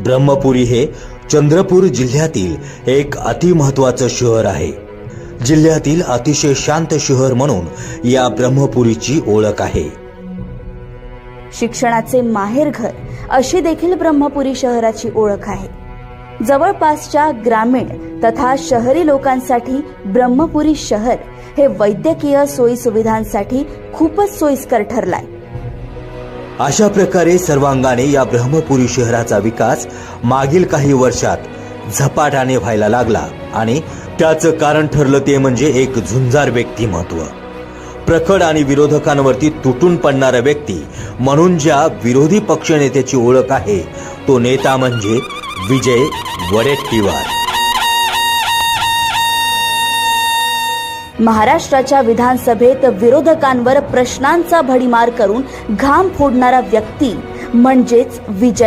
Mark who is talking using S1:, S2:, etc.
S1: ब्रह्मपुरी हे चंद्रपूर जिल्ह्यातील एक अतिमहत्वाचं शहर आहे. जिल्ह्यातील अतिशय शांत शहर म्हणून या ब्रह्मपुरीची ओळख आहे.
S2: शिक्षणाचे माहेरघर अशी देखील ब्रह्मपुरी शहराची ओळख आहे. जवळपासच्या ग्रामीण तथा शहरी लोकांसाठी ब्रह्मपुरी शहर हे वैद्यकीय सोयी सुविधांसाठी खूपच सोयीस्कर ठरलाय.
S1: अशा प्रकारे सर्वांगाने या ब्रह्मपुरी शहराचा विकास मागील काही वर्षात झपाट्याने व्हायला लागला आणि त्याचं कारण ठरलं ते म्हणजे एक झुंजार व्यक्तिमत्व. प्रखड आणि विरोधकांवरती तुटून पडणारा व्यक्ती म्हणून ज्या विरोधी पक्षनेत्याची ओळख आहे तो नेता म्हणजे विजय वडेट्टीवार.
S2: महाराष्ट्राच्या विधानसभेत विरोधकांवर प्रश्नांचा भडीमार करून घाम फोडणारा व्यक्ती म्हणजेच विजय